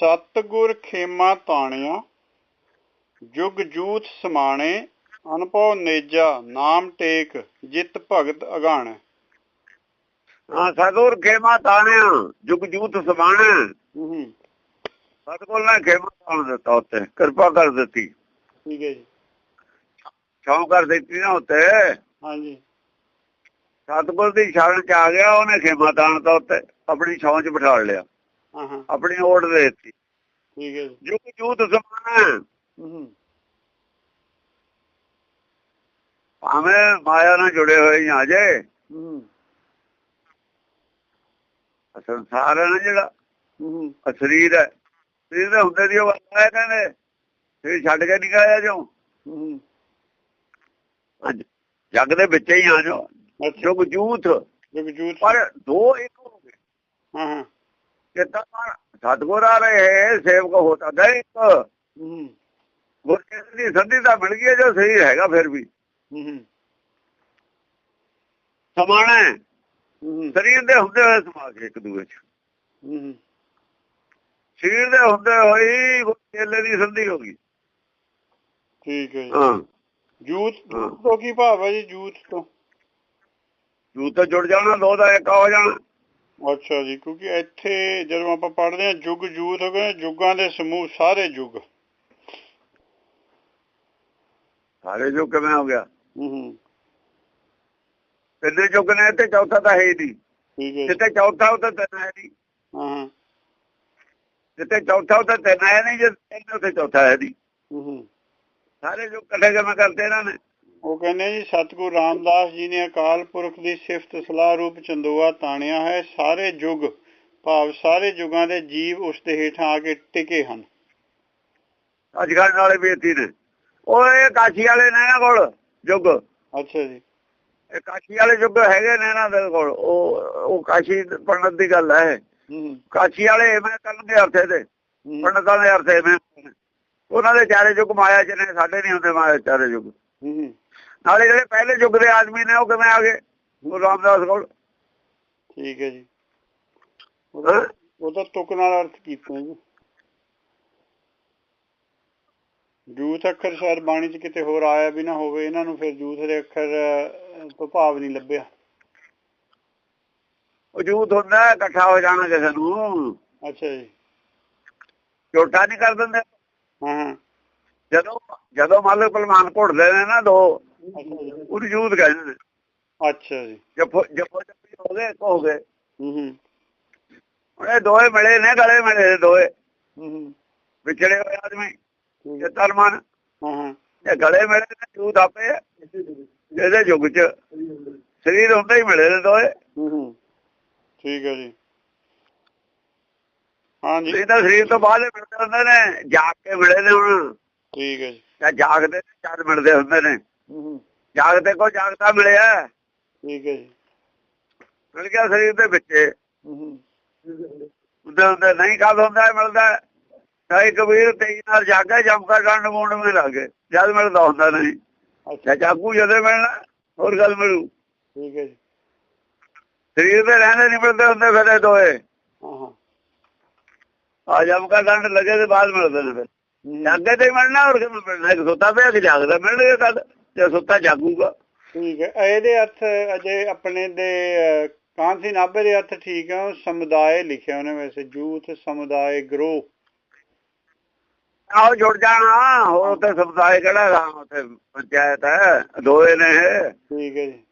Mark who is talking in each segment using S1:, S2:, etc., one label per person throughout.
S1: ਸਤਗੁਰ ਖੇਮਾ ਤਾਣਿਆ ਜੁਗ ਜੂਥ ਸਮਾਣੇ ਅਨਭਉ ਨੇਜਾ ਨਾਮ ਟੇਕ ਜਿਤ ਭਗਤ ਅਗਾਣ।
S2: ਹਾਂ ਸਤਗੁਰ ਖੇਮਾ ਤਾਣਿਆ ਜੁਗ ਜੂਤ ਸਮਾਣਾ। ਸਤਗੁਰ ਨੇ ਖੇਮਾ ਤਾਣ ਦਿੱਤਾ ਉੱਤੇ ਕਿਰਪਾ ਕਰ ਦਿੱਤੀ।
S1: ਠੀਕ ਹੈ ਜੀ।
S2: ਛਾਂ ਕਰ ਦਿੱਤੀ ਨਾ ਉੱਤੇ
S1: ਹਾਂਜੀ।
S2: ਸਤਗੁਰ ਦੀ ਸ਼ਰਨ ਚ ਆ ਗਿਆ ਉਹਨੇ ਖੇਮਾ ਤਾਣਤਾ ਉੱਤੇ ਆਪਣੀ ਛਾਂ ਚ ਬਿਠਾ ਲਿਆ। ਆਪਣੀ ਓੜ ਦੇ ਦਿੱਤੀ।
S1: ਠੀਕ ਹੈ ਜੀ।
S2: ਜੂਤ
S1: ਹੂੰ।
S2: ਭਾਵੇਂ ਮਾਇਆ ਨਾਲ ਜੁੜੇ ਹੋਏ ਜਾਂ ਜੇ ਸੰਸਾਰ ਹੈ ਨਾ ਜਿਹੜਾ।
S1: ਹੂੰ
S2: ਆਹ ਸਰੀਰ ਹੈ। ਸਰੀਰ ਦੇ ਹੁੰਦੇ ਦੀ ਉਹ ਹੈ ਕਹਿੰਦੇ। ਫਿਰ ਛੱਡ ਕੇ ਨਹੀਂ ਗਿਆ ਜੋ ਜੱਗ ਦੇ ਵਿੱਚ ਹੀ ਆ ਜੋ ਜੁਗ ਜੂਤ ਪਰ ਦੋ ਇੱਕ ਹੋ ਗਏ।
S1: ਹਾਂ ਹਾਂ
S2: ਕਿਤਾ ਸਤਗੁਰ ਆ ਰਹੇ ਸੇਵਕ ਹੋਤਾ ਇੱਕ
S1: ਹੂੰ।
S2: ਗੁਰਕਿਰਤ ਦੀ ਸੰਧੀ ਤਾਂ ਮਿਲ ਗਈ ਜੋ ਸਹੀ ਹੈਗਾ ਫਿਰ ਵੀ।
S1: ਹੂੰ
S2: ਸਮਾਣਾ ਸਰੀਰ ਦੇ ਹੁੰਦੇ ਹੋਏ ਸਮਾਜ ਇੱਕ ਦੂਏ ਚ।
S1: ਹੂੰ
S2: ਸਰੀਰ ਦੇ ਹੁੰਦੇ ਹੋਈ ਗੁਰਕੇਲੇ ਦੀ ਸੰਧੀ ਹੋ ਗਈ।
S1: ਠੀਕ ਹੈ ਜੀ।
S2: ਹਾਂ।
S1: ਜੂਥ
S2: ਹਾਂ।
S1: ਜੂਥ ਤੋਂ ਕੀ ਭਾਵ ਹੈ ਜੀ ਜੂਥ ਤੋਂ?
S2: ਜੂਤ ਤਾਂ ਜੁੜ ਜਾਣਾ ਦੋ ਦਾ ਇੱਕ ਹੋ ਜਾਣਾ।
S1: ਅੱਛਾ ਜੀ ਕਿਉਂਕਿ ਇੱਥੇ ਜਦੋਂ ਆਪਾਂ ਪੜ੍ਹਦੇ ਹਾਂ ਜੁਗ ਜੂਥ ਹੋ ਗਏ ਜੁਗਾਂ ਦੇ ਸਮੂਹ ਸਾਰੇ ਯੁੱਗ
S2: ਸਾਰੇ ਜੋ ਕਿਵੇਂ ਹੋ ਗਿਆ?
S1: ਹੂੰ
S2: ਤਿੰਨੇ ਚੁੱਕ ਨੇ? ਤੇ ਚੌਥਾ ਤਾਂ ਹੈ ਹੀ ਨਹੀਂ।
S1: ਠੀਕ ਹੈ
S2: ਚੌਥਾ ਉਹ ਤਾਂ ਤਿੰਨ ਹੈ ਨਹੀਂ।
S1: ਹਾਂ ਹਾਂ।
S2: ਜਿੱਥੇ ਚੌਥਾ ਉਹ ਤਾਂ ਤਿੰਨ ਹੈ ਨਹੀਂ ਜੇ ਤਿੰਨ ਉੱਥੇ ਚੌਥਾ ਹੈ ਨਹੀਂ।
S1: ਹੂੰ
S2: ਸਾਰੇ ਜੋ ਇਕੱਠੇ ਕਿਵੇਂ ਕਰਦੇ ਇਹਨਾਂ ਨੇ।
S1: ਉਹ ਕਹਿੰਦੇ ਜੀ ਸਤਿਗੁਰੂ ਰਾਮਦਾਸ ਜੀ ਨੇ ਅਕਾਲ ਪੁਰਖ ਦੀ ਸਿਫਤ ਸਲਾਹ ਰੂਪ ਚੰਦੋਆ ਤਾਣਿਆ ਹੈ। ਸਾਰੇ ਯੁੱਗ ਭਾਵ ਸਾਰੇ ਯੁਗਾਂ ਦੇ ਜੀਵ ਉਸ ਦੇ ਹੇਠਾਂ ਆ ਕੇ ਟਿਕੇ ਹਨ।
S2: ਅੱਜ ਕੱਲ੍ਹ ਨਾਲੇ ਬੇਤੀ ਨੇ ਉਹ ਇਹ ਕਾਸ਼ੀ ਵਾਲੇ ਨੇ ਇਹਨਾਂ ਕੋਲ ਯੁੱਗ
S1: ਅੱਛਾ ਜੀ।
S2: ਇਹ ਕਾਸ਼ੀ ਵਾਲੇ ਯੁੱਗ ਹੈਗੇ ਨੇ ਇਹਨਾਂ ਦੇ ਕੋਲ। ਉਹ ਉਹ ਕਾਸ਼ੀ ਪੰਡਤ ਦੀ ਗੱਲ ਹੈ। ਕਾਸ਼ੀ ਵਾਲੇ ਮੈਂ ਕਰਨ ਦੇ ਅਰਥੇ ਦੇ ਪੰਡਤਾਂ ਦੇ ਅਰਥੇ ਮੈਂ। ਉਹਨਾਂ ਦੇ ਚਾਰੇ ਯੁੱਗ ਮਾਇਆ ਚ ਨੇ ਸਾਡੇ ਨਹੀਂ ਹੁੰਦੇ ਮਾਇਆ ਚਾਰੇ ਯੁੱਗ
S1: ਹੂੰ।
S2: ਨਾਲੇ ਜਿਹੜੇ ਪਹਿਲੇ ਯੁੱਗ ਦੇ ਆਦਮੀ ਨੇ ਉਹ ਕਿਵੇਂ ਆ ਗਏ? ਗੁਰੂ ਰਾਮਦਾਸ ਕੋਲ।
S1: ਠੀਕ ਹੈ ਜੀ। ਉਹਦਾ ਤੁਕ ਨਾਲ ਅਰਥ ਕੀਤਾ ਜੀ। ਜੂਥ ਅੱਖਰ ਸ਼ਾਇਦ ਬਾਣੀ 'ਚ ਕਿਤੇ ਹੋਰ ਆਇਆ ਵੀ ਨਾ ਹੋਵੇ ਇਹਨਾਂ ਨੂੰ ਫਿਰ ਜੂਥ ਦੇ ਅੱਖਰ ਤੋਂ ਭਾਵ ਨਹੀਂ ਲੱਭਿਆ।
S2: ਉਹ ਜੂਤ ਹੁੰਦਾ ਇਕੱਠਾ ਹੋ ਜਾਣਾ ਕਿਸੇ ਨੂੰ।
S1: ਅੱਛਾ ਜੀ।
S2: ਛੋਟਾ ਨਹੀਂ ਕਰ ਦਿੰਦੇ।
S1: ਹਾਂ
S2: ਜਦੋਂ ਜਦੋਂ ਮੰਨ ਲਓ ਪਹਿਲਵਾਨ ਘੁੱਟਦੇ ਨੇ ਨਾ ਦੋ
S1: ਅੱਛਾ ਜੀ
S2: ਉਹਨੂੰ ਜੂਤ ਕਹਿੰਦੇ
S1: ਅੱਛਾ ਜੀ।
S2: ਜੱਫੋ ਜੱਫੋ ਜੱਫੀ ਹੋ ਗਏ ਹੋ ਗਏ।
S1: ਹੂੰ
S2: ਇਹ ਦੋਏ ਮਿਲੇ ਨੇ ਗਲੇ ਮਿਲੇ ਦੋਏ
S1: ਹੂੰ
S2: ਵਿਛੜੇ ਹੋਏ ਆਦਮੀ
S1: ਹੈ।
S2: ਤਲਮਾਨ
S1: ਹਾਂ
S2: ਇਹ ਗਲੇ ਮਿਲੇ ਨੇ ਜੂਤ ਆਪੇ। ਜਿਹਦੇ ਯੁੱਗ ਚ ਸਰੀਰ ਹੁੰਦੇ ਹੀ ਮਿਲੇ ਨੇ ਦੋਏ
S1: ਹੂੰ ਠੀਕ ਹੈ ਜੀ। ਹਾਂ ਜੀ।
S2: ਨਹੀਂ ਤਾਂ ਸਰੀਰ ਤੋਂ ਬਾਅਦ ਮਿਲਦੇ ਹੁੰਦੇ ਨੇ ਜਾਗ ਕੇ ਮਿਲੇ ਨੇ ਹੁਣ।
S1: ਠੀਕ ਹੈ ਜੀ
S2: ਜਾਗਦੇ ਨੇ ਜਦ ਮਿਲਦੇ ਹੁੰਦੇ ਨੇ। ਜਾਗਦੇ ਕੋ ਜਾਗਦਾ ਮਿਲਿਆ।
S1: ਠੀਕ ਹੈ ਜੀ।
S2: ਮਿਲ ਗਿਆ ਸਰੀਰ ਦੇ ਵਿੱਚ।
S1: ਹੂੰ ਹੂੰ
S2: ਹੁੰਦੇ ਹੁੰਦੇ ਨਹੀਂ ਕਦ ਹੁੰਦਾ ਮਿਲਦਾ। ਸਾਈ ਕਬੀਰ ਤੇਈ ਨਾਲ ਜਾਗਾ ਜਮਕਾ ਡੰਡ ਮੂੰਡ ਮੇ ਲੱਗੇ ਜਦ ਮਿਲਦਾ ਹੁੰਦਾ ਨਹੀਂ।
S1: ਅੱਛਾ।
S2: ਜਾਗੂ ਜਦੇ ਮਿਲਣਾ ਹੋਰ ਗੱਲ ਮਿਲੂ।
S1: ਠੀਕ ਹੈ ਜੀ।
S2: ਸਰੀਰ ਦੇ ਰਹਿੰਦੇ ਨਹੀਂ ਮਿਲਦੇ ਹੁੰਦੇ ਫਿਰ ਇਹ ਦੋਏ।
S1: ਹਾਂ ਹਾਂ।
S2: ਆ ਜਮਕਾ ਡੰਡ ਲੱਗੇ ਤੇ ਬਾਅਦ ਮਿਲਦੇ ਨੇ ਫਿਰ। ਜਾਗੇ ਤੇ ਮਿਲਣਾ ਹੋਰ ਕਿਵੇਂ ਮਿਲਣਾ? ਇੱਕ ਸੁੱਤਾ ਪਿਆ ਕਿ ਜਾਗਦਾ ਮਿਲਣਗੇ ਕਦ? ਜੇ ਸੁੱਤਾ ਜਾਗੂਗਾ।
S1: ਠੀਕ ਹੈ। ਇਹਦੇ ਅਰਥ ਅਜੇ ਆਪਣੇ ਦੇ ਕਾਂਸੀ ਨਾਭੇ ਦੇ ਅਰਥ ਠੀਕ ਹੈ। ਸਮੁਦਾਇ ਲਿਖਿਆ ਉਹਨੇ ਵੈਸੇ ਜੂਥ ਸਮੁਦਾਇ ਗਰੋ
S2: ਆਓ ਜੁੜ ਜਾਣਾ। ਹੋਰ ਉੱਥੇ ਸਮੁਦਾਇ ਕਿਹੜਾ ਹੈਗਾ ਉੱਥੇ ਪੰਚਾਇਤ ਹੈ। ਦੋਏ ਨੇ।
S1: ਠੀਕ ਹੈ ਜੀ।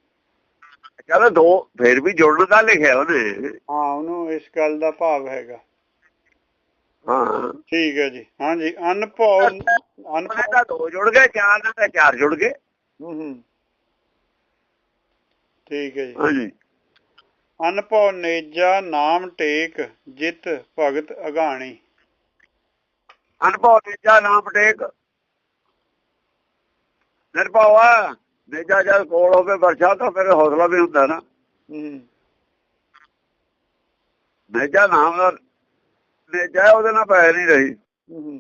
S2: ਚਲੋ ਦੋ ਫਿਰ ਵੀ ਜੁੜਨ ਦਾ ਲਿਖਿਆ ਉਹਨੇ।
S1: ਹਾਂ ਉਹਨੂੰ ਇਸ ਗੱਲ ਦਾ ਭਾਵ ਹੈਗਾ।
S2: ਹਾਂ।
S1: ਠੀਕ ਹੈ ਜੀ। ਹਾਂ ਜੀ ਅਨਭਉ ਅਨਭਉ
S2: ਤਾਂ ਦੋ ਜੁੜ ਗਏ ਚਾਰ ਨਾਲ ਤਾਂ ਚਾਰ ਜੁੜ ਗਏ।
S1: ਹੂੰ ਹੂੰ। ਠੀਕ ਹੈ ਜੀ।
S2: ਹਾਂਜੀ।
S1: ਅਨਭਉ ਨੇਜਾ ਨਾਮ ਟੇਕ ਜਿਤ ਭਗਤ ਅਗਾਣੀ।
S2: ਅਨਭਉ ਤੇਜਾ ਨਾਮ ਟੇਕ। ਨਿਰਭਉਆ ਨੇਜਾ ਜਦ ਕੋਲ ਹੋਵੇ ਵਰਸ਼ਾ ਤਾਂ ਫਿਰ ਹੌਸਲਾ ਵੀ ਹੁੰਦਾ ਨਾ। ਨੇਜਾ ਨਾਮ ਦਾ ਨੇਜਾ ਉਹਦੇ ਨਾਲ ਪੈ ਨਹੀਂ ਰਹੀ।
S1: ਹੂੰ ਹੂੰ।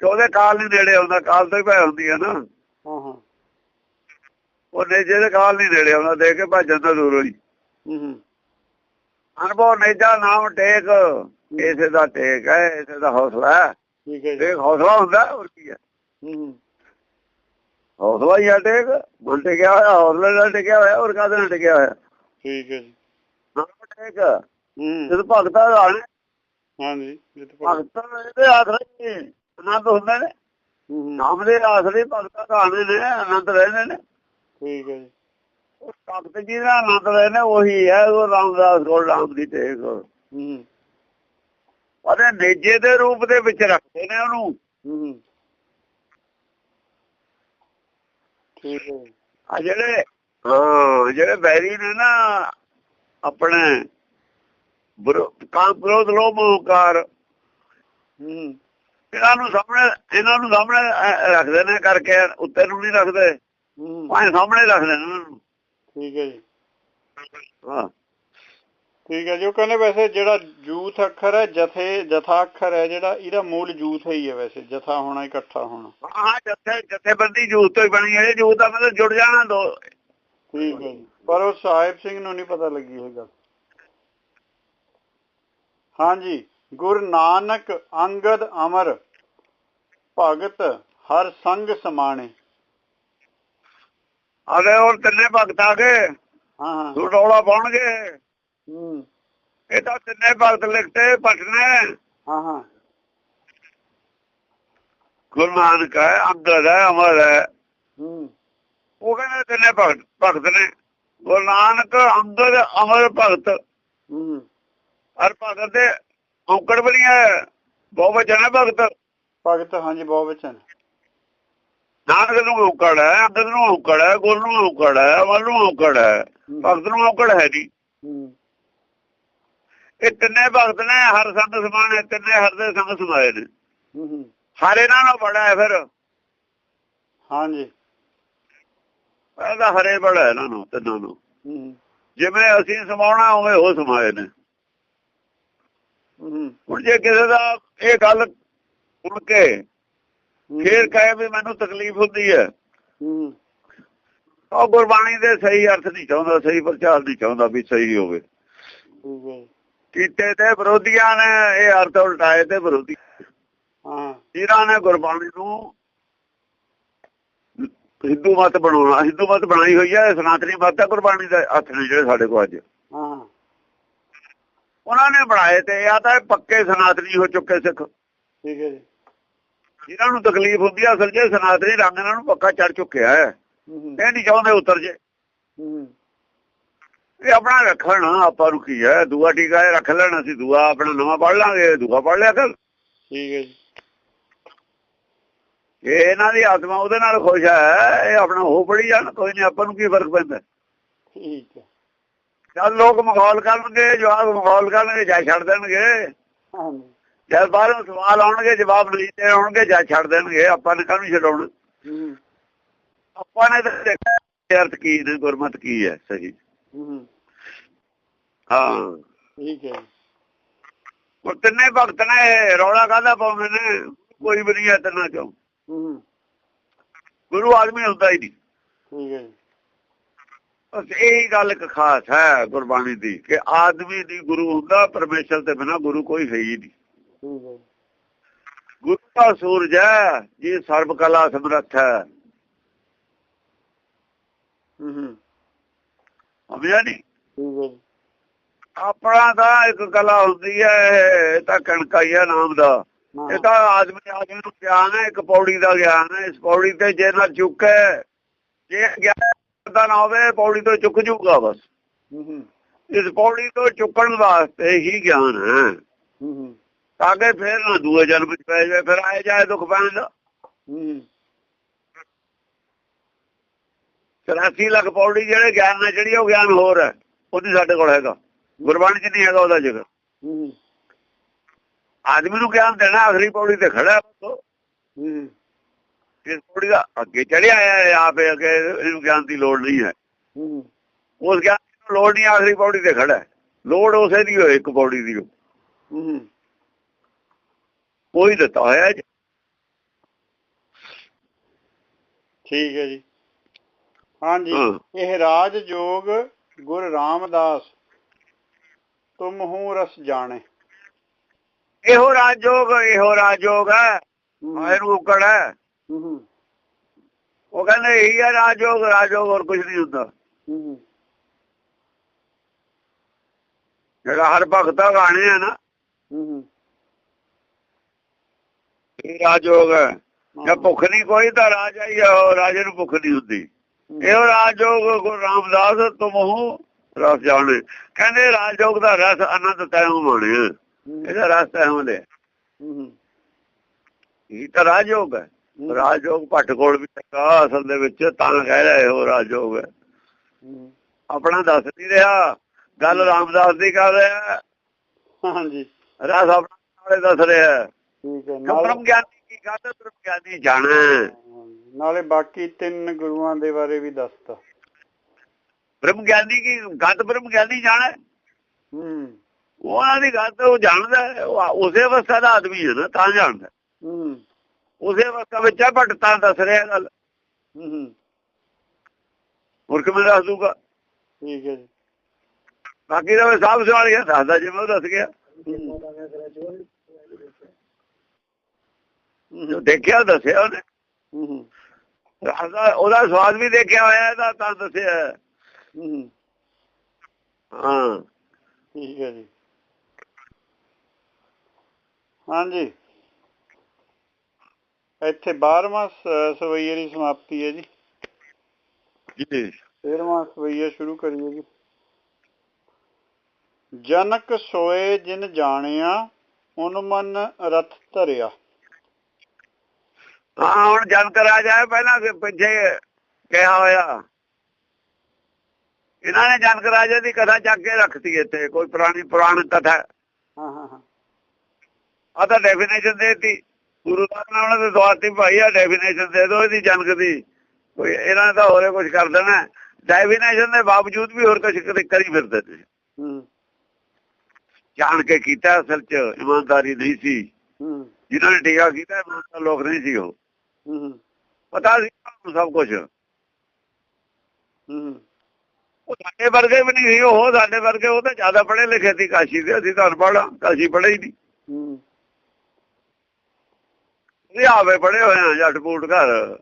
S2: ਕਿ ਉਹਦੇ ਕਾਲ ਨਹੀਂ ਨੇੜੇ ਆਉਂਦਾ। ਕਾਲ ਤੋਂ ਹੀ ਪੈ ਹੁੰਦੀ ਹੈ ਨਾ।
S1: ਹਾਂ ਹਾਂ।
S2: ਉਹ ਨੇਜੇ ਦੇ ਕਾਲ ਨਹੀਂ ਨੇੜੇ ਆਉਂਦਾ ਦੇਖ ਕੇ ਭੱਜਣ ਦਾ ਦੂਰ ਹੋਈ
S1: ਹੂੰ ਹੂੰ।
S2: ਅਨਭਉ ਨੇਜਾ ਨਾਮ ਟੇਕ ਇਸੇ ਦਾ ਟੇਕ ਹੈ ਇਸੇ ਦਾ ਹੌਸਲਾ ਹੈ।
S1: ਠੀਕ ਹੈ
S2: ਹੌਸਲਾ ਹੁੰਦਾ ਹੋਰ ਕੀ ਹੈ। ਹੌਸਲਾ ਹੀ ਟੇਕ ਮਨ ਟਿਕਿਆ ਹੋਇਆ ਹੌਸਲੇ ਨਾਲ ਟਿਕਿਆ ਹੋਇਆ ਹੋਰ ਕਾਹਦੇ ਨਾਲ ਟਿਕਿਆ ਹੋਇਆ?
S1: ਠੀਕ ਹੈ
S2: ਨਾਮ ਟੇਕ।
S1: ਹੂੰ।
S2: ਜਦ ਭਗਤਾਂ ਦਾ
S1: ਹਾਂਜੀ ਭਗਤ
S2: ਇਹਦੇ ਆਸਰੇ ਆਨੰਦ ਹੁੰਦੇ ਨੇ। ਨਾਮ ਦੇ ਆਸਰੇ ਭਗਤਾਂ ਦਾ ਆਨੰਦ ਨੇ ਆਨੰਦ ਰਹਿੰਦੇ ਨੇ
S1: ਠੀਕ ਹੈ ਜੀ।
S2: ਉਹ ਭਗਤ ਜੀ ਦਾ ਆਨੰਦ ਲੈਣੇ ਉਹੀ ਹੈ ਉਹ ਰਾਮਦਾਸ ਗੋਲ ਰਾਮ ਦੀ ਟੇਕ
S1: ਹੂੰ।
S2: ਉਹਦੇ ਨੇਜੇ ਦੇ ਰੂਪ ਦੇ ਵਿੱਚ ਰੱਖਦੇ ਨੇ ਉਹਨੂੰ।
S1: ਹੂੰ। ਠੀਕ ਹੈ
S2: ਆ ਜਿਹੜੇ ਹਾਂ ਜਿਹੜੇ ਬੈਰੀ ਨੇ ਨਾ ਆਪਣੇ ਕਾਮ ਕ੍ਰੋਧ ਲੋਭ ਹੰਕਾਰ
S1: ਹੂੰ।
S2: ਇਹਨਾਂ ਨੂੰ ਸਾਹਮਣੇ ਇਹਨਾਂ ਨੂੰ ਸਾਹਮਣੇ ਰੱਖਦੇ ਨੇ ਕਰਕੇ ਉੱਤੇ ਨੂੰ ਨਹੀਂ ਰੱਖਦੇ। ਭਾਵੇਂ ਸਾਹਮਣੇ ਰੱਖਦੇ ਨੇ।
S1: ਠੀਕ ਹੈ ਜੀ।
S2: ਹਾਂ।
S1: ਠੀਕ ਹੈ ਜੀ ਉਹ ਕਹਿੰਦੇ ਵੈਸੇ ਜਿਹੜਾ ਜੂਥ ਅੱਖਰ ਹੈ ਜਥੇ ਜਥਾ ਅੱਖਰ ਹੈ ਜਿਹੜਾ ਇਹਦਾ ਮੂਲ ਜੂਥ ਹੀ ਹੈ ਵੈਸੇ ਜਥਾ ਹੋਣਾ ਇਕੱਠਾ ਹੋਣਾ।
S2: ਹਾਂ ਜੱਥੇ ਜਥੇਬੰਦੀ ਜੂਤ ਤੋਂ ਹੀ ਬਣੀ ਹੈ ਜੂਤ ਦਾ ਮਤਲਬ ਜੁੜ ਜਾਣਾ ਦੋ।
S1: ਠੀਕ ਹੈ ਪਰ ਉਹ ਸਾਹਿਬ ਸਿੰਘ ਨੂੰ ਨਹੀਂ ਪਤਾ ਲੱਗੀ ਇਹ ਗੱਲ। ਹਾਂਜੀ। ਗੁਰ ਨਾਨਕ ਅੰਗਦ ਅਮਰ ਭਗਤ ਹਰ ਸੰਗ ਸਮਾਣੇ।
S2: ਆਲੇ ਹੋਰ ਤਿੰਨੇ ਭਗਤ ਆ ਗਏ।
S1: ਹਾਂ ਹਾਂ।
S2: ਰੌਲਾ ਪਾਉਣਗੇ।
S1: ਹੂੰ।
S2: ਇਹ ਤਾਂ ਤਿੰਨੇ ਭਗਤ ਲਿਖਤੇ ਪਟਨੇ
S1: ਹਾਂ ਹਾਂ।
S2: ਗੁਰੂ ਨਾਨਕ ਹੈ ਅੰਗਦ ਹੈ ਅਮਰ ਹੈ।
S1: ਹੂੰ।
S2: ਉਹ ਕਹਿੰਦੇ ਤਿੰਨੇ ਭਗਤ ਭਗਤ ਨੇ। ਗੁਰੂ ਨਾਨਕ ਅੰਗਦ ਅਮਰ ਭਗਤ।
S1: ਹੂੰ।
S2: ਹਰ ਭਗਤ ਦੇ ਔਕੜ ਬਣੀਆਂ ਬਹੁ ਵਚਨ ਹੈ ਭਗਤ?
S1: ਭਗਤ ਹਾਂਜੀ ਬਹੁਤ ਵਚਨ
S2: ਨਾਨਕ ਨੂੰ ਔਕੜ ਹੈ ਅੰਗਦ ਨੂੰ ਔਕੜ ਹੈ ਗੁਰੂ ਨੂੰ ਔਕੜ ਹੈ ਅਮਰ ਨੂੰ ਔਕੜ ਹੈ। ਭਗਤ ਨੂੰ ਔਕੜ ਹੈ ਜੀ ਇਹ ਤਿੰਨੇ ਭਗਤ ਨੇ ਹਰ ਸੰਗ ਸਮਾਨ ਹੈ ਤਿੰਨੇ ਹਰ ਦੇ ਸੰਗ ਸਮਾਏ ਨੇ। ਹਰ ਇਹਨਾਂ ਨਾਲੋਂ ਬੜਾ ਹੈ ਫਿਰ।
S1: ਹਾਂਜੀ।
S2: ਇਹਦਾ ਹਰੇ ਬੜਾ ਹੈ ਇਹਨਾਂ ਨੂੰ ਤਿੰਨਾਂ ਨੂੰ ਜਿਵੇਂ ਅਸੀਂ ਸਮਾਉਣਾ ਉਵੇਂ ਉਹ ਸਮਾਏ ਨੇ। ਹੁਣ ਜੇ ਕਿਸੇ ਦਾ ਇਹ ਗੱਲ ਸੁਣ ਕੇ ਫੇਰ ਕਹੇ ਵੀ ਮੈਨੂੰ ਤਕਲੀਫ ਹੁੰਦੀ ਹੈ।
S1: ਹੂੰ।
S2: ਉਹ ਗੁਰਬਾਣੀ ਦੇ ਸਹੀ ਅਰਥ ਨਹੀਂ ਚਾਹੁੰਦਾ ਸਹੀ ਪ੍ਰਚਾਰ ਨਹੀਂ ਚਾਹੁੰਦਾ ਵੀ ਸਹੀ ਹੋਵੇ। ਕੀਤੇ ਤੇ ਵਿਰੋਧੀਆਂ ਨੇ ਇਹ ਅਰਥ ਉਲਟਾਏ ਤੇ ਵਿਰੋਧੀ।
S1: ਹਾਂ।
S2: ਜਿਨ੍ਹਾਂ ਨੇ ਗੁਰਬਾਣੀ ਨੂੰ ਹਿੰਦੂ ਮਤ ਬਣਾਉਣਾ ਹਿੰਦੂ ਮਤ ਬਣਾਈ ਹੋਈ ਹੈ ਸਨਾਤਨੀ ਮਤ ਹੈ ਗੁਰਬਾਣੀ ਦੇ ਹੱਥ ਨੇ ਜਿਹੜੇ ਸਾਡੇ ਕੋਲ ਅੱਜ।
S1: ਹਾਂ
S2: ਉਹਨਾਂ ਨੇ ਬਣਾਏ ਤੇ ਆ ਤਾਂ ਪੱਕੇ ਸਨਾਤਨੀ ਹੋ ਚੁੱਕੇ ਸਿੱਖ।
S1: ਠੀਕ ਹੈ ਜੀ।
S2: ਜਿਨ੍ਹਾਂ ਨੂੰ ਤਕਲੀਫ ਹੁੰਦੀ ਹੈ ਅਸਲ 'ਚ ਸਨਾਤਨੀ ਰੰਗ ਇਹਨਾਂ ਨੂੰ ਪੱਕਾ ਚੜ ਚੁੱਕਿਆ ਹੈ। ਇਹ ਨਹੀਂ ਚਾਹੁੰਦੇ ਉਤਰ ਜੇ। ਇਹ ਆਪਣਾ ਰੱਖਣ ਆਪਾਂ ਨੂੰ ਕੀ ਹੈ ਦੂਆ ਟੀਕਾ ਇਹ ਰੱਖ ਲੈਣਾ ਸੀ ਦੂਆ ਆਪਣਾ ਨਵਾਂ ਪੜ ਲਾਂਗੇ ਦੂਆ ਪੜ ਲਿਆ ਕਰ
S1: ਠੀਕ ਹੈ ਜੀ।
S2: ਇਹ ਇਹਨਾਂ ਦੀ ਆਤਮਾ ਉਹਦੇ ਨਾਲ ਖੁਸ਼ ਹੈ ਇਹ ਆਪਣਾ ਹੋ ਪੜੀ ਜਾਣ ਕੋਈ ਨਹੀਂ ਆਪਾਂ ਨੂੰ ਕੀ ਫ਼ਰਕ ਪੈਂਦਾ?
S1: ਠੀਕ ਹੈ।
S2: ਜਦ ਲੋਕ ਮਖੌਲ ਕਰਨਗੇ ਜਵਾਬ ਮਖੌਲ ਕਰਨਗੇ ਜਾਂ ਛੱਡ ਦੇਣਗੇ। ਜਦ ਬਾਹਰੋਂ ਸਵਾਲ ਆਉਣਗੇ ਜਵਾਬ ਨਹੀਂ ਦੇਣ ਆਉਣਗੇ ਜਾਂ ਛੱਡ ਦੇਣਗੇ। ਆਪਾਂ ਨੇ ਕਾਹਨੂੰ ਛਡਾਉਣਾ? ਆਪਾਂ ਨੇ ਤਾਂ ਦੇਖਿਆ ਅਰਥ ਕੀ ਨੇ ਗੁਰਮਤ ਕੀ ਹੈ ਸਹੀ।
S1: ਹੂੰ। ਠੀਕ ਹੈ।
S2: ਉਹ ਤਿੰਨੇ ਭਗਤ ਨੇ ਰੌਲਾ ਕਾਹਦਾ ਪਾਉਂਦੇ ਨੇ? ਕੋਈ ਵੀ ਨਹੀਂ ਹੈ ਤਿੰਨਾਂ ਚੋਂ। ਗੁਰੂ ਆਦਮੀ ਹੁੰਦਾ ਹੀ ਨਹੀਂ।
S1: ਠੀਕ ਹੈ।
S2: ਬਸ ਇਹੀ ਗੱਲ ਇੱਕ ਖਾਸ ਹੈ ਗੁਰਬਾਣੀ ਦੀ ਕਿ ਆਦਮੀ ਦੀ ਗੁਰੂ ਹੁੰਦਾ ਪਰਮੇਸ਼ਰ ਤੇ ਬਿਨਾ ਗੁਰੂ ਕੋਈ ਹੈ ਹੀ ਨਹੀਂ। ਗੁਰੂ ਦਾ ਸੂਰਜ ਹੈ ਜੀ ਸਰਬ ਕਲਾ ਸਮਰੱਥ ਹੈ।
S1: ਹੂੰ ਹੂੰ।
S2: ਸਮਝਿਆ ਨਹੀਂ। ਆਪਣਾ ਤਾਂ ਇੱਕ ਕਲਾ ਹੁੰਦੀ ਹੈ ਇਹ ਤਾਂ ਕਣਕਾ ਹੀ ਹੈ ਨਾਮ ਦਾ। ਇਹ ਤਾਂ ਆਦਮੀ ਆਦਮੀ ਨੂੰ ਗਿਆਨ ਹੈ ਇੱਕ ਪੌੜੀ ਦਾ ਗਿਆਨ ਹੈ। ਇਸ ਪੌੜੀ ਤੇ ਜੇ ਨਾ ਚੁੱਕੇ ਜੇ ਦਾ ਨਾ ਹੋਵੇ ਪੌੜੀ ਤੋਂ ਚੁੱਕ ਜੂਗਾ ਬਸ। ਇਸ ਪੌੜੀ ਤੋਂ ਚੁੱਕਣ ਵਾਸਤੇ ਹੀ ਗਿਆਨ ਹੈ। ਤਾਂ ਕਿ ਫਿਰ ਨਾ ਦੂਏ ਜਨਮ ਵਿੱਚ ਪੈ ਜਾਏ ਫਿਰ ਆਏ ਜਾਏ ਦੁੱਖ ਪੈਣ ਦਾ।
S1: ਹੂੰ ਹੂੰ।
S2: 84 ਲੱਖ ਪੌੜੀ ਜਿਹੜੇ ਗਿਆਨ ਨਾਲ ਜਿਹੜੀ ਉਹ ਗਿਆਨ ਹੋਰ ਹੈ। ਉਹਦੀ ਸਾਡੇ ਕੋਲ ਹੈਗਾ। ਗੁਰਬਾਣੀ 'ਚ ਨਹੀਂ ਹੈਗਾ ਉਹਦਾ ਜ਼ਿਕਰ। ਆਦਮੀ ਨੂੰ ਗਿਆਨ ਦੇਣਾ ਆਖਰੀ ਪੌੜੀ ਤੇ ਖੜਾ ਹੂੰ। ਇਸ ਪੌੜੀ ਦਾ ਅੱਗੇ ਚੜਿਆ ਆਇਆ ਹੈ ਆਪੇ ਅੱਗੇ ਇਹਨੂੰ ਗਿਆਨ ਦੀ ਲੋੜ ਨਹੀਂ ਹੈ। ਉਸ ਗਿਆਨ ਦੀ ਲੋੜ ਨਹੀਂ ਆਖਰੀ ਪੌੜੀ ਤੇ ਖੜਾ ਲੋੜ ਉਸੇ ਦੀ ਹੋਏ ਇੱਕ ਪੌੜੀ ਦੀ ਕੋਈ ਦਿੱਤਾ ਹੋਇਆ।
S1: ਠੀਕ ਹੈ ਜੀ। ਹਾਂਜੀ। ਇਹ ਰਾਜ ਜੋਗ ਗੁਰ ਰਾਮਦਾਸ ਤੁਮ ਹੂੰ ਰਸ ਜਾਣੇ।
S2: ਇਹੋ ਰਾਜੋਗ ਇਹੋ ਰਾਜੋਗ ਹੈ।
S1: ਹੈ।
S2: ਹੂੰ,
S1: ਹੂੰ,
S2: ਉਹ ਕਹਿੰਦੇ ਇਹੀ ਹੈ ਰਾਜੋਗ ਰਾਜੋਗ ਹੋਰ ਕੁਝ ਨਹੀਂ ਹੁੰਦਾ। ਜਿਹੜਾ ਹਰ ਭਗਤ ਦਾ ਗਾਣੇ ਆ ਨਾ। ਇਹ ਰਾਜੋਗ ਹੈ। ਜੇ ਭੁੱਖ ਨਹੀਂ ਕੋਈ ਤਾਂ ਰਾਜਾ ਹੀ ਆ ਉਹ ਰਾਜੇ ਨੂੰ ਭੁੱਖ ਨਹੀਂ ਹੁੰਦੀ। ਇਹੋ ਰਾਜੋਗ ਗੁਰੂ ਰਾਮਦਾਸ ਤੁਮਹੂ ਰਸ ਜਾਣੇ। ਕਹਿੰਦੇ ਰਾਜੋਗ ਦਾ ਰਸ ਆਨੰਦ ਤੈਨੂੰ ਮਾਣਿਆ ਇਹਦਾ ਰਸ ਤੈਨੂੰ
S1: ਹੂੰ,
S2: ਇਹ ਤਾਂ ਰਾਜੋਗ ਹੈ।
S1: ਹੂੰ,
S2: ਰਾਜੋਗ ਭੱਟ ਕੋਲ ਵੀ ਹੈਗਾ ਅਸਲ ਦੇ ਵਿੱਚ ਤਾਂ ਕਹਿ ਰਿਹਾ ਹੈ
S1: ਹੂੰ,
S2: ਆਪਣਾ ਦੱਸ ਨਹੀਂ ਰਿਹਾ। ਗੱਲ ਰਾਮਦਾਸ ਦੀ ਕਰ ਰਿਹਾ।
S1: ਹਾਂਜੀ।
S2: ਰਸ ਆਪਣਾ ਨਾਲੇ ਦੱਸ ਰਿਹਾ।
S1: ਠੀਕ ਹੈ ਨਾਲ
S2: ਗਿਆਨੀ ਕੀ ਗੱਲ ਬ੍ਰਹਮ ਗਿਆਨੀ ਜਾਣਾ
S1: ਨਾਲੇ ਬਾਕੀ ਤਿੰਨ ਗੁਰੂਆਂ ਦੇ ਬਾਰੇ ਵੀ ਦੱਸਤਾ।
S2: ਬ੍ਰਹਮ ਗਿਆਨੀ ਕੀ ਗੱਦ ਬ੍ਰਹਮ ਗਿਆਨੀ ਜਾਣਾ
S1: ਹੂੰ?
S2: ਉਹਨਾਂ ਦੀ ਗੱਲ ਉਹ ਜਾਣਦਾ ਉਸੇ ਅਵਸਥਾ ਦਾ ਆਦਮੀ ਹੈ ਨਾ ਤਾਂ ਜਾਣਦਾ
S1: ਹੂੰ।
S2: ਉਸੇ ਅਵਸਥਾ ਵਿੱਚ ਹੈ ਬਟ ਤਾਂ ਦੱਸ ਰਿਹਾ ਗੱਲ।
S1: ਹੂੰ, ਹੂੰ।
S2: ਹੋਰ ਕਿਵੇਂ ਦੱਸ ਦੂਗਾ
S1: ਠੀਕ ਹੈ ਜੀ।
S2: ਬਾਕੀ ਤਾਂ ਸਾਫ਼ ਸਵਾਲ ਹੀ ਦੱਸਦਾ ਜਿਵੇਂ ਉਹ ਦੱਸ ਗਿਆ।
S1: ਹੂੰ,
S2: ਜੋ ਦੇਖਿਆ ਦੱਸਿਆ ਉਹਨੇ। ਉਹਦਾ ਸਵਾਦ ਵੀ ਦੇਖਿਆ ਹੋਇਆ ਇਹਦਾ ਤਾਂ ਦੱਸਿਆ।
S1: ਹੂੰ,
S2: ਹਾਂ।
S1: ਠੀਕ ਹੈ ਜੀ। ਹਾਂਜੀ। ਇੱਥੇ 12ਵਾਂ ਸ- ਸਵਈਏ ਦੀ ਸਮਾਪਤੀ ਹੈ ਜੀ।
S2: ਜੀ।
S1: 13ਵਾਂ ਸਵਈਆ ਸ਼ੁਰੂ ਕਰੀਏ ਜੀ। ਜਨਕ ਸੋਏ ਜਿਨ ਜਾਣਿਆ ਉਨ ਮਨ ਰਥ ਧਰਿਆ।
S2: ਹਾਂ ਹੁਣ ਜਨਕ ਰਾਜਾ ਪਹਿਲਾਂ ਪਿੱਛੇ ਕਿਹਾ ਹੋਇਆ। ਇਹਨਾਂ ਨੇ ਜਨਕ ਰਾਜਾ ਦੀ ਕਥਾ ਚੱਕ ਕੇ ਰੱਖਤੀ ਇੱਥੇ ਕੋਈ ਪੁਰਾਣੀ ਪੁਰਾਣ ਕਥਾ।
S1: ਹਾਂ ਹਾਂ ਹਾਂ।
S2: ਆ ਤਾਂ ਡੈਫੀਨੇਸ਼ਨ ਦੇਤੀ। ਗੁਰੂ ਸਾਹਿਬ ਨੇ ਉਹਨਾਂ ਦੇ ਦਵਾਤੀ ਭਾਈ ਆ ਡੈਫੀਨੇਸ਼ਨ ਦੇ ਦਿਓ ਇਹਦੀ ਜਨਕ ਦੀ। ਕੋਈ ਇਹਨਾਂ ਤਾਂ ਹੋਰੇ ਕੁਝ ਕਰ ਦੇਣਾ। ਡੈਫੀਨੇਸ਼ਨ ਦੇ ਬਾਵਜੂਦ ਵੀ ਹੋਰ ਕੁਝ ਕਰੀ ਫਿਰਦੇ ਤੁਸੀਂ। ਜਾਣ ਕੇ ਕੀਤਾ ਅਸਲ 'ਚ ਇਮਾਨਦਾਰੀ ਨਹੀਂ ਸੀ। ਜਿਨ੍ਹਾਂ ਨੇ ਟੀਕਾ ਕੀਤਾ ਇਮਾਨਦਾਰ ਲੋਕ ਨਹੀਂ ਸੀ ਉਹ। ਪਤਾ ਸੀ ਸਭ ਕੁਝ। ਉਹ ਸਾਡੇ ਵਰਗੇ ਵੀ ਨਹੀਂ ਸੀ ਉਹ ਸਾਡੇ ਵਰਗੇ ਉਹ ਤਾਂ ਜ਼ਿਆਦਾ ਪੜ੍ਹੇ ਲਿਖੇ ਸੀ। ਕਾਸ਼ੀ ਦੇ ਅਸੀਂ ਤਾਂ ਅਨਪੜ੍ਹ ਕਾਸ਼ੀ ਪੜ੍ਹੇ ਹੀ ਨਹੀਂ।
S1: ਹੂੰ
S2: ਇਹ ਆਵੇ ਪੜ੍ਹੇ ਹੋਏ ਆ ਜੱਟ ਬੂਟ ਘਰ।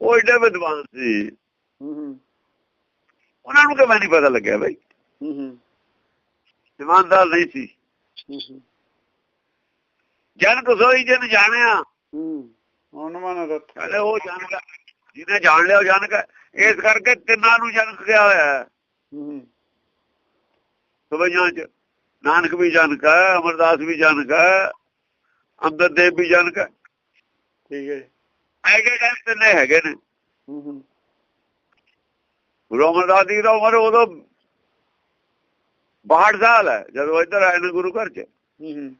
S2: ਉਹ ਏਡੇ ਵਿਦਵਾਨ ਸੀ।
S1: ਹੂੰ
S2: ਉਹਨਾਂ ਨੂੰ ਕਿਵੇਂ ਨਹੀਂ ਪਤਾ ਲੱਗਿਆ ਬਈ?
S1: ਹੂੰ
S2: ਇਮਾਨਦਾਰ ਨਹੀਂ ਸੀ।
S1: ਹੂੰ
S2: ਜਨ ਕਸੋਈ ਜਨ ਜਾਣਿਆ
S1: ਹੂੰ। ਉਨ ਮਨ ਰਥ
S2: ਕਹਿੰਦੇ ਉਹ ਜਾਣਦਾ ਜਿਹਨੇ ਜਾਣ ਲਿਆ ਉਹ ਜਾਣਦਾ ਇਸ ਕਰਕੇ ਤਿੰਨਾਂ ਨੂੰ ਜਨਕ ਗਿਆ ਹੋਇਆ ਹੈ। ਸਭਈਆਂ ਚ ਨਾਨਕ ਵੀ ਜਨਕ ਹੈ ਅਮਰਦਾਸ ਵੀ ਜਨਕ ਹੈ ਅੰਗਦ ਦੇਵ ਵੀ ਜਨਕ ਹੈ।
S1: ਠੀਕ ਹੈ
S2: ਟਾਈਮ ਤਿੰਨੇ ਹੈਗੇ ਨੇ?
S1: ਹੂੰ ਹੂੰ।
S2: ਗੁਰੂ ਅਮਰਦਾਸ ਦੀ ਉਮਰ ਉਦੋਂ 62 ਸਾਲ ਹੈ ਜਦੋਂ ਇੱਧਰ ਆਏ ਨੇ ਗੁਰੂ ਘਰ ਚ।
S1: ਹੂੰ ਹੂੰ।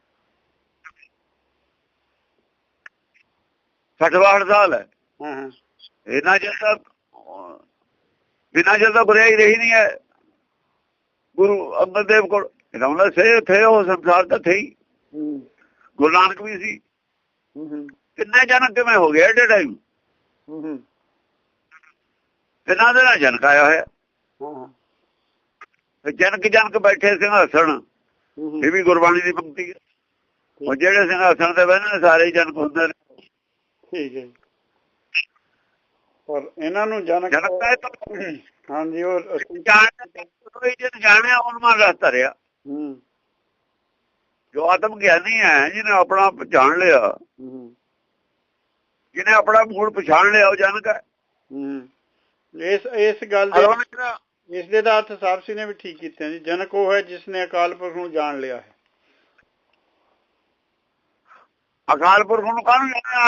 S2: 60 62 ਸਾਲ ਹੈ।
S1: ਹਾਂ
S2: ਇਹਨਾਂ ਤਾਂ ਬਿਨਾਂ ਤਾਂ ਬੁਰਾਈ ਰਹੀ ਨਹੀਂ ਹੈ। ਗੁਰੂ ਅੰਗਦ ਦੇਵ ਕੋਲ ਇਹਨਾਂ ਉਹਨਾਂ ਸੇ ਥੇ ਉਹ ਸੰਸਾਰ ਤਾਂ ਥੇ ਹੀ। ਗੁਰੂ ਨਾਨਕ ਵੀ ਸੀ।
S1: ਹੂੰ ਹੂੰ।
S2: ਕਿੰਨੇ ਜਨਕ ਕਿਵੇਂ ਹੋ ਗਏ ਐਡੇ ਟਾਈਮ
S1: ਹੂੰ ਹੂੰ।
S2: ਕਿੰਨਾ ਦੇ ਨਾਲ ਜਨਕ ਆਇਆ ਹੋਇਆ?
S1: ਹਾਂ ਹਾਂ।
S2: ਤੇ ਜਨਕ ਜਨਕ ਬੈਠੇ ਸਿੰਘਾਸਣ। ਇਹ ਵੀ ਗੁਰਬਾਣੀ ਦੀ ਪੰਕਤੀ ਹੈ। ਉਹ ਜਿਹੜੇ ਸਿੰਘਾਸਣ ਤੇ ਬਹਿੰਦੇ ਨੇ ਸਾਰੇ ਜਨਕ ਹੁੰਦੇ ਨੇ।
S1: ਠੀਕ ਹੈ ਔਰ ਇਹਨਾਂ ਨੂੰ ਜਨਕ ਹਾਂਜੀ ਉਹ
S2: ਕੋਈ ਜਨ ਜਾਣਿਆ ਉਹਨਾਂ ਰਸ ਧਰਿਆ।
S1: ਹੂੰ।
S2: ਜੋ ਆਤਮ ਗਿਆਨੀ ਹੈ ਜਿਹਨੇ ਆਪਣਾ ਪਛਾਣ ਲਿਆ।
S1: ਹੂੰ।
S2: ਜਿਹਨੇ ਆਪਣਾ ਮੂਲ ਪਛਾਣ ਲਿਆ ਉਹ ਜਨਕ ਹੈ।
S1: ਇਸ ਇਸ ਗੱਲ ਦੇ ਇਸ ਦੇ ਦਾ ਅਰਥ ਸਾਹਿਬ ਸੀ ਨੇ ਵੀ ਠੀਕ ਕੀਤੇ ਜੀ ਜਨਕ ਉਹ ਹੈ ਜਿਸ ਨੇ ਅਕਾਲ ਪੁਰਖ ਨੂੰ ਜਾਣ ਲਿਆ ਹੈ।
S2: ਅਕਾਲ ਪੁਰਖ ਨੂੰ ਕਾਹਨੂੰ ਜਾਣਿਆ